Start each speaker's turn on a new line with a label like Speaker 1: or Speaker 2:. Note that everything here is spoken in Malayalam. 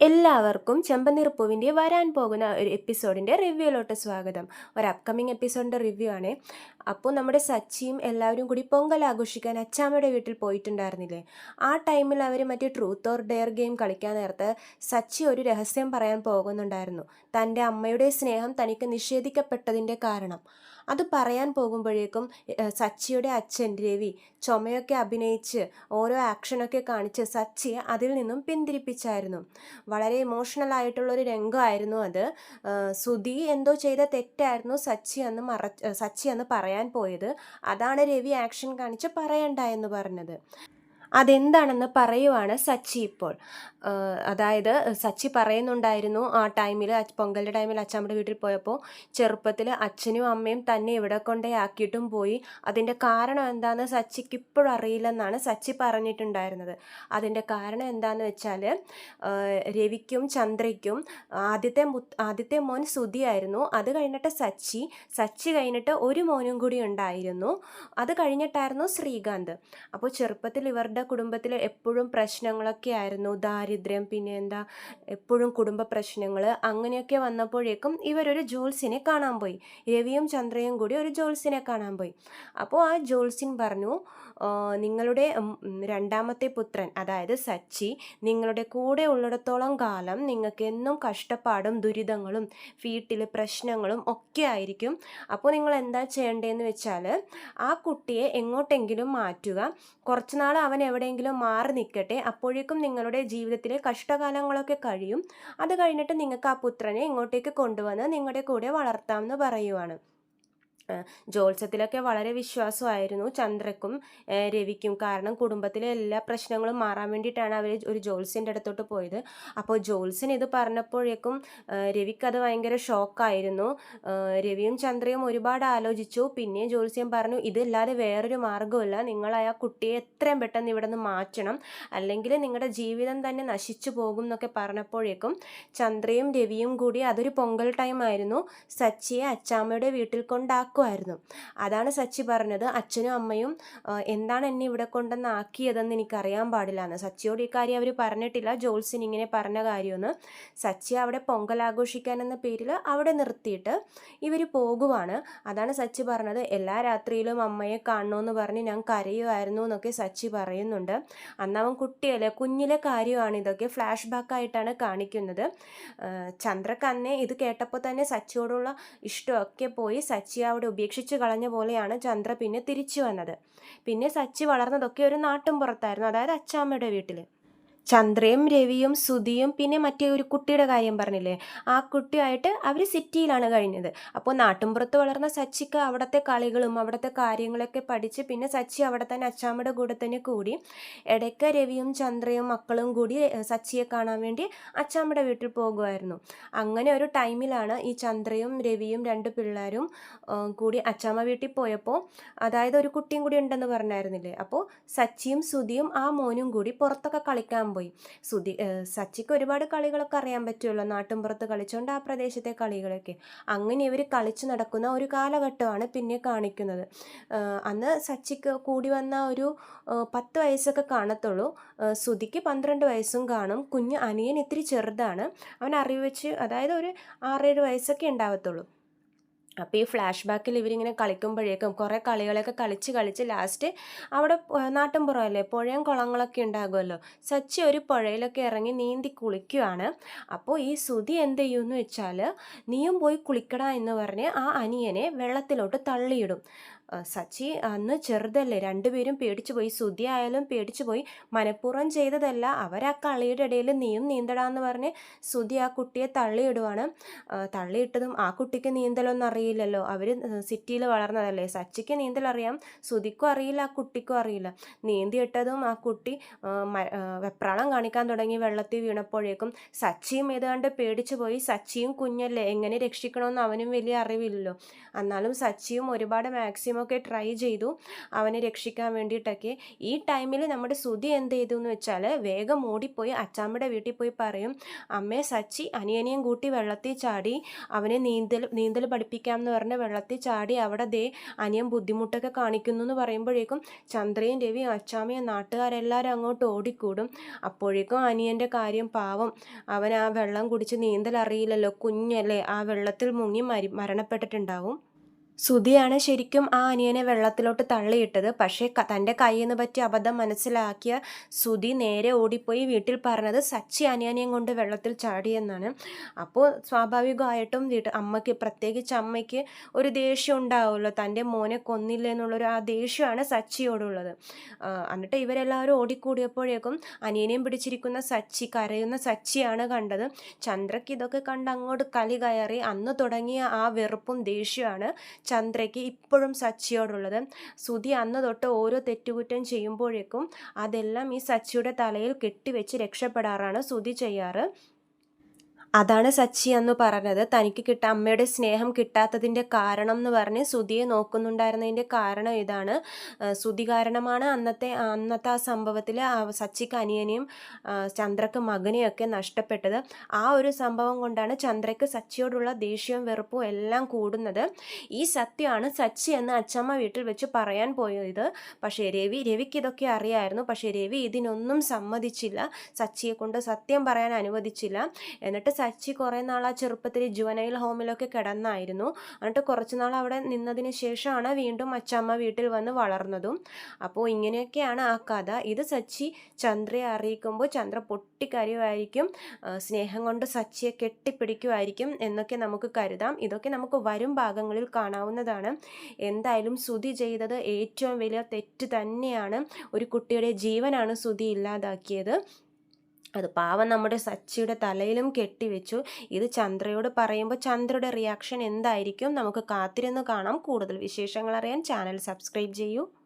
Speaker 1: എല്ലാവർക്കും ചെമ്പനീർപ്പൂവിന്റെ വരാൻ പോകുന്ന ഒരു എപ്പിസോഡിന്റെ റിവ്യൂയിലോട്ട് സ്വാഗതം. ഒരു അപ്കമിങ് എപ്പിസോഡിന്റെ റിവ്യൂ ആണ്. അപ്പോൾ നമ്മുടെ സച്ചിയും എല്ലാവരും കൂടി പൊങ്കൽ ആഘോഷിക്കാൻ അച്ചാമ്മയുടെ വീട്ടിൽ പോയിട്ടുണ്ടായിരുന്നില്ലേ? ആ ടൈമിൽ അവർ മറ്റേ ട്രൂത്ത് ഓർ ഡെയർ ഗെയിം കളിക്കാൻ നേരത്ത് സച്ചി ഒരു രഹസ്യം പറയാൻ പോകുന്നുണ്ടായിരുന്നു. തന്റെ അമ്മയുടെ സ്നേഹം തനിക്ക് നിഷേധിക്കപ്പെട്ടതിന്റെ കാരണം. അത് പറയാൻ പോകുമ്പോഴേക്കും സച്ചിയുടെ അച്ഛൻ രവി ചുമയൊക്കെ അഭിനയിച്ച് ഓരോ ആക്ഷനൊക്കെ കാണിച്ച് സച്ചി അതിൽ നിന്നും പിന്തിരിപ്പിച്ചായിരുന്നു. വളരെ ഇമോഷണൽ ആയിട്ടുള്ളൊരു രംഗമായിരുന്നു അത്. സുധി എന്തോ ചെയ്ത തെറ്റായിരുന്നു സച്ചി അന്ന് മറ സച്ചി അന്ന് പറയാൻ പോയത്. അതാണ് രവി ആക്ഷൻ കാണിച്ച് പറയണ്ട എന്ന് പറഞ്ഞത്. അതെന്താണെന്ന് പറയുവാണ് സച്ചി ഇപ്പോൾ. അതായത് സച്ചി പറയുന്നുണ്ടായിരുന്നു ആ ടൈമിൽ പൊങ്കലിന്റെ ടൈമിൽ അച്ഛമ്മയുടെ വീട്ടിൽ പോയപ്പോൾ ചെറുപ്പത്തിൽ അച്ഛനും അമ്മയും തന്നെ ഇവിടെ കൊണ്ടേ ആക്കിയിട്ടും പോയി. അതിന്റെ കാരണം എന്താണെന്ന് സച്ചിക്ക് ഇപ്പോഴും അറിയില്ലെന്നാണ് സച്ചി പറഞ്ഞിട്ടുണ്ടായിരുന്നത്. അതിന്റെ കാരണം എന്താണെന്ന് വെച്ചാൽ രവിക്കും ചന്ദ്രയ്ക്കും ആദ്യത്തെ ആദ്യത്തെ മോൻ സുധിയായിരുന്നു അത് കഴിഞ്ഞിട്ട് സച്ചി സച്ചി കഴിഞ്ഞിട്ട് ഒരു മോനും കൂടി ഉണ്ടായിരുന്നു. അത് കഴിഞ്ഞിട്ടായിരുന്നു ശ്രീകാന്ത്. അപ്പോൾ ചെറുപ്പത്തിൽ ഇവരുടെ കുടുംബത്തിൽ എപ്പോഴും പ്രശ്നങ്ങളൊക്കെ ആയിരുന്നു. ദാരിദ്ര്യം പിന്നെ എന്താ എപ്പോഴും കുടുംബ പ്രശ്നങ്ങൾ അങ്ങനെയൊക്കെ വന്നപ്പോഴേക്കും ഇവരൊരു ജോൽസിനെ കാണാൻ പോയി. രവിയും ചന്ദ്രയും കൂടി ഒരു ജോൽസിനെ കാണാൻ പോയി. അപ്പോൾ ആ ജോൽസിൻ പറഞ്ഞു നിങ്ങളുടെ രണ്ടാമത്തെ പുത്രൻ അതായത് സച്ചി നിങ്ങളുടെ കൂടെ ഉള്ളിടത്തോളം കാലം നിങ്ങൾക്ക് എന്നും കഷ്ടപ്പാടും ദുരിതങ്ങളും വീട്ടിൽ പ്രശ്നങ്ങളും ഒക്കെ ആയിരിക്കും. അപ്പോൾ നിങ്ങൾ എന്താ ചെയ്യേണ്ടതെന്ന് വെച്ചാൽ ആ കുട്ടിയെ എങ്ങോട്ടെങ്കിലും മാറ്റുക. കുറച്ചുനാൾ അവൻ എവിടെയെങ്കിലും മാറി നിൽക്കട്ടെ. അപ്പോഴേക്കും നിങ്ങളുടെ ജീവിതത്തിലെ കഷ്ടകാലങ്ങളൊക്കെ കഴിയും. അത് കഴിഞ്ഞിട്ട് നിങ്ങൾക്ക് ആ പുത്രനെ ഇങ്ങോട്ടേക്ക് കൊണ്ടുവന്ന് നിങ്ങളുടെ കൂടെ വളർത്താമെന്ന് പറയുവാണ്. ആ, ജ്യോത്സ്യത്തിലൊക്കെ വളരെ വിശ്വാസമായിരുന്നു ചന്ദ്രക്കും രവിക്കും. കാരണം കുടുംബത്തിലെ എല്ലാ പ്രശ്നങ്ങളും മാറാൻ വേണ്ടിയിട്ടാണ് അവർ ഒരു ജ്യോത്സ്യന്റെ അടുത്തോട്ട് പോയത്. അപ്പോൾ ജോത്സ്യൻ ഇത് പറഞ്ഞപ്പോഴേക്കും രവിക്കത് ഭയങ്കര ഷോക്കായിരുന്നു. രവിയും ചന്ദ്രയും ഒരുപാട് ആലോചിച്ചു. പിന്നെ ജോത്സ്യൻ പറഞ്ഞു ഇതല്ലാതെ വേറൊരു മാർഗമില്ല നിങ്ങളായ കുട്ടിയെ എത്രയും പെട്ടെന്ന് ഇവിടെ നിന്ന് മാറ്റണം. അല്ലെങ്കിൽ നിങ്ങളുടെ ജീവിതം തന്നെ നശിച്ചു പോകും എന്നൊക്കെ പറഞ്ഞപ്പോഴേക്കും ചന്ദ്രയും രവിയും കൂടി അതൊരു പൊങ്കൽ ടൈം ആയിരുന്നു സച്ചിയെ അച്ചാമ്മയുടെ വീട്ടിൽ കൊണ്ടാക്കുമായിരുന്നു അതാണ് സച്ചി പറഞ്ഞത്. അച്ഛനും അമ്മയും എന്താണ് എന്നെ ഇവിടെ കൊണ്ടുവന്ന് ആക്കിയതെന്ന് എനിക്കറിയാൻ പാടില്ല എന്ന് സച്ചിയോട് ഈ കാര്യം അവർ പറഞ്ഞിട്ടില്ല. ജോൾസിൻ ഇങ്ങനെ പറഞ്ഞ കാര്യമെന്ന് സച്ചി അവിടെ പൊങ്കൽ ആഘോഷിക്കാൻ എന്ന പേരിൽ അവിടെ നിർത്തിയിട്ട് ഇവർ പോകുവാണ്. അതാണ് സച്ചി പറഞ്ഞത്. എല്ലാ രാത്രിയിലും അമ്മയെ കാണണമെന്ന് പറഞ്ഞ് ഞാൻ കരയുമായിരുന്നു എന്നൊക്കെ സച്ചി പറയുന്നുണ്ട്. അന്ന് കുട്ടിയല്ലേ. കുഞ്ഞിലെ കാര്യമാണ് ഇതൊക്കെ. ഫ്ലാഷ് ബാക്ക് ആയിട്ടാണ് കാണിക്കുന്നത്. ചന്ദ്രക്കന്നെ ഇത് കേട്ടപ്പോൾ തന്നെ സച്ചിയോടുള്ള ഇഷ്ടമൊക്കെ പോയി. സച്ചി അവിടെ ഉപേക്ഷിച്ച് കളഞ്ഞ പോലെയാണ് ചന്ദ്ര പിന്നെ തിരിച്ചു വന്നത്. പിന്നെ സച്ചി വളർന്നതൊക്കെ ഒരു നാട്ടും പുറത്തായിരുന്നു. അതായത് അച്ചാമ്മയുടെ വീട്ടിൽ ചന്ദ്രയും രവിയും സുധിയും പിന്നെ മറ്റേ ഒരു കുട്ടിയുടെ കാര്യം പറഞ്ഞില്ലേ? ആ കുട്ടിയായിട്ട് അവർ സിറ്റിയിലാണ് കഴിഞ്ഞത്. അപ്പോൾ നാട്ടുംപുറത്ത് വളർന്ന സച്ചിക്ക് അവിടുത്തെ കളികളും അവിടുത്തെ കാര്യങ്ങളൊക്കെ പഠിച്ച് പിന്നെ സച്ചി അവിടെ തന്നെ അച്ചാമ്മയുടെ കൂടെ തന്നെ കൂടി ഇടയ്ക്ക് രവിയും ചന്ദ്രയും മക്കളും കൂടി സച്ചിയെ കാണാൻ വേണ്ടി അച്ചാമ്മയുടെ വീട്ടിൽ പോകുമായിരുന്നു. അങ്ങനെ ഒരു ടൈമിലാണ് ഈ ചന്ദ്രയും രവിയും രണ്ട് പിള്ളേരും കൂടി അച്ചാമ്മ വീട്ടിൽ പോയപ്പോൾ അതായത് ഒരു കുട്ടിയും കൂടി ഉണ്ടെന്ന് പറഞ്ഞായിരുന്നില്ലേ? അപ്പോൾ സച്ചിയും സുധിയും ആ മോനും കൂടി പുറത്തൊക്കെ കളിക്കാൻ പോയി. സുധി സച്ചിക്ക് ഒരുപാട് കളികളൊക്കെ അറിയാൻ പറ്റുമല്ലോ നാട്ടിൻപുറത്ത് കളിച്ചുകൊണ്ട് ആ പ്രദേശത്തെ കളികളൊക്കെ. അങ്ങനെ ഇവർ കളിച്ചു നടക്കുന്ന ഒരു കാലഘട്ടമാണ് പിന്നെ കാണിക്കുന്നത്. അന്ന് സച്ചിക്ക് കൂടി വന്ന ഒരു പത്ത് വയസ്സൊക്കെ കാണത്തുള്ളൂ. സുധിക്ക് പന്ത്രണ്ട് വയസ്സും കാണും. കുഞ്ഞ് അനിയൻ ഇത്തിരി ചെറുതാണ്. അവൻ അറിവ് വെച്ച് അതായത് ഒരു ആറേഴ് വയസ്സൊക്കെ ഉണ്ടാവത്തുള്ളൂ. അപ്പോൾ ഈ ഫ്ലാഷ് ബാക്കിൽ ഇവരിങ്ങനെ കളിക്കുമ്പോഴേക്കും കുറേ കളികളൊക്കെ കളിച്ച് കളിച്ച് ലാസ്റ്റ് അവിടെ നാട്ടിൻപുറമല്ലേ പുഴയും കുളങ്ങളൊക്കെ ഉണ്ടാകുമല്ലോ. സച്ചി ഒരു പുഴയിലൊക്കെ ഇറങ്ങി നീന്തി കുളിക്കുകയാണ് അപ്പോൾ ഈ സുതി എന്ത് ചെയ്യുമെന്ന് വെച്ചാൽ നീയും പോയി കുളിക്കടാ എന്ന് പറഞ്ഞ് ആ അനിയനെ വെള്ളത്തിലോട്ട് തള്ളിയിടും. സച്ചി അന്ന് ചെറുതല്ലേ രണ്ടുപേരും പേടിച്ചു പോയി. സുതി ആയാലും പേടിച്ചു പോയി. മനഃപൂർവം ചെയ്തതല്ല. അവർ ആ കളിയുടെ ഇടയിൽ നീയും നീന്തടാന്ന് പറഞ്ഞ് സുതി ആ കുട്ടിയെ തള്ളിയിടുവാണ്. തള്ളിയിട്ടതും ആ കുട്ടിക്ക് നീന്തലൊന്നും അറിയില്ലല്ലോ. അവർ സിറ്റിയിൽ വളർന്നതല്ലേ? സച്ചിക്ക് നീന്തൽ അറിയാം സുതിക്കും അറിയില്ല ആ കുട്ടിക്കും അറിയില്ല. നീന്തിയിട്ടതും ആ കുട്ടി വെപ്രാളം കാണിക്കാൻ തുടങ്ങി വെള്ളത്തിൽ വീണപ്പോഴേക്കും സച്ചിയും ഏതാണ്ട് പേടിച്ചു പോയി. സച്ചിയും കുഞ്ഞല്ലേ എങ്ങനെ രക്ഷിക്കണമെന്ന് അവനും വലിയ അറിവില്ലല്ലോ. എന്നാലും സച്ചിയും ഒരുപാട് മാക്സിമം ഒക്കെ ട്രൈ ചെയ്തു അവനെ രക്ഷിക്കാൻ വേണ്ടിയിട്ടൊക്കെ. ഈ ടൈമിൽ നമ്മുടെ സുതി എന്ത് ചെയ്തു എന്ന് വെച്ചാൽ വേഗം ഓടിപ്പോയി അച്ചാമ്മയുടെ വീട്ടിൽ പോയി പറയും അമ്മേ സച്ചി അനിയനെയും കൂട്ടി വെള്ളത്തിൽ ചാടി അവനെ നീന്തൽ നീന്തൽ പഠിപ്പിക്കാം എന്ന് പറഞ്ഞ് വെള്ളത്തിൽ ചാടി അവിടെ ദേ അനിയൻ ബുദ്ധിമുട്ടൊക്കെ കാണിക്കുന്നു എന്ന് പറയുമ്പോഴേക്കും ചന്ദ്രയും രവിയും അച്ചാമയും നാട്ടുകാരെല്ലാവരും അങ്ങോട്ട് ഓടിക്കൂടും. അപ്പോഴേക്കും അനിയന്റെ കാര്യം പാവം. അവൻ ആ വെള്ളം കുടിച്ച് നീന്തൽ അറിയില്ലല്ലോ കുഞ്ഞല്ലേ. ആ വെള്ളത്തിൽ മുങ്ങി മരി മരണപ്പെട്ടിട്ടുണ്ടാവും. സുധിയാണ് ശരിക്കും ആ അനിയനെ വെള്ളത്തിലോട്ട് തള്ളിയിട്ടത്. പക്ഷേ തന്റെ കയ്യിൽ നിന്ന് പറ്റിയ അബദ്ധം മനസ്സിലാക്കിയ സുധി നേരെ ഓടിപ്പോയി വീട്ടിൽ പറഞ്ഞത് സച്ചി അനിയനെയും കൊണ്ട് വെള്ളത്തിൽ ചാടിയെന്നാണ്. അപ്പോൾ സ്വാഭാവികമായിട്ടും വീട്ട് അമ്മയ്ക്ക് പ്രത്യേകിച്ച് അമ്മയ്ക്ക് ഒരു ദേഷ്യം ഉണ്ടാവുമല്ലോ. തന്റെ മോനെ കൊന്നില്ല എന്നുള്ളൊരു ആ ദേഷ്യമാണ് സച്ചിയോടുള്ളത്. എന്നിട്ട് ഇവരെല്ലാവരും ഓടിക്കൂടിയപ്പോഴേക്കും അനിയനെയും പിടിച്ചിരിക്കുന്ന സച്ചി കരയുന്ന സച്ചിയാണ് കണ്ടത്. ചന്ദ്രയ്ക്ക് ഇതൊക്കെ കണ്ട് അങ്ങോട്ട് കലി കയറി അന്ന് തുടങ്ങിയ ആ വെറുപ്പും ദേഷ്യമാണ് ചന്ദ്രയ്ക്ക് ഇപ്പോഴും സച്ചിയോടുള്ളത്. സുധി അന്ന് തൊട്ട് ഓരോ തെറ്റുകുറ്റം ചെയ്യുമ്പോഴേക്കും അതെല്ലാം ഈ സച്ചിയുടെ തലയിൽ കെട്ടിവെച്ച് രക്ഷപ്പെടാറാണ് സുധി ചെയ്യാറ്. അതാണ് സച്ചി എന്ന് പറഞ്ഞത്. തനിക്ക് കിട്ട അമ്മയുടെ സ്നേഹം കിട്ടാത്തതിന്റെ കാരണം എന്ന് പറഞ്ഞ് സുധിയെ നോക്കുന്നുണ്ടായിരുന്നതിന്റെ കാരണം ഇതാണ്. സുതി കാരണമാണ് അന്നത്തെ അന്നത്തെ ആ സംഭവത്തിൽ സച്ചിക്ക് അനിയനെയും ചന്ദ്രക്ക് മകനെയൊക്കെ നഷ്ടപ്പെട്ടത്. ആ ഒരു സംഭവം കൊണ്ടാണ് ചന്ദ്രയ്ക്ക് സച്ചിയോടുള്ള ദേഷ്യവും വെറുപ്പും എല്ലാം കൂടുന്നത്. ഈ സത്യമാണ് സച്ചി എന്ന് അച്ചമ്മ വീട്ടിൽ വെച്ച് പറയാൻ പോയത്. പക്ഷേ രവി രവിക്ക് ഇതൊക്കെ അറിയായിരുന്നു. പക്ഷേ രവി ഇതിനൊന്നും സമ്മതിച്ചില്ല. സച്ചിയെ കൊണ്ട് സത്യം പറയാൻ അനുവദിച്ചില്ല. എന്നിട്ട് സച്ചി കുറേ നാൾ ആ ചെറുപ്പത്തിൽ ജുവനൈൽ ഹോമിലൊക്കെ കിടന്നായിരുന്നു. എന്നിട്ട് കുറച്ച് നാൾ അവിടെ നിന്നതിന് ശേഷമാണ് വീണ്ടും അച്ചമ്മ വീട്ടിൽ വന്ന് വളർന്നതും. അപ്പോൾ ഇങ്ങനെയൊക്കെയാണ് ആ കഥ. ഇത് സച്ചി ചന്ദ്രയെ അറിയിക്കുമ്പോൾ ചന്ദ്ര പൊട്ടിക്കരയുമായിരിക്കും. സ്നേഹം കൊണ്ട് സച്ചിയെ കെട്ടിപ്പിടിക്കുമായിരിക്കും എന്നൊക്കെ നമുക്ക് കരുതാം. ഇതൊക്കെ നമുക്ക് വരും ഭാഗങ്ങളിൽ കാണാവുന്നതാണ്. എന്തായാലും സുധി ചെയ്തത് ഏറ്റവും വലിയ തെറ്റ് തന്നെയാണ്. ഒരു കുട്ടിയുടെ ജീവനാണ് സുധി ഇല്ലാതാക്കിയത്. അത് പാവം നമ്മുടെ സച്ചിയുടെ തലയിലും കെട്ടിവെച്ചു. ഇത് ചന്ദ്രയോട് പറയുമ്പോൾ ചന്ദ്രയുടെ റിയാക്ഷൻ എന്തായിരിക്കും? നമുക്ക് കാത്തിരുന്ന് കാണാം. കൂടുതൽ വിശേഷങ്ങൾ അറിയാൻ ചാനൽ സബ്സ്ക്രൈബ് ചെയ്യൂ.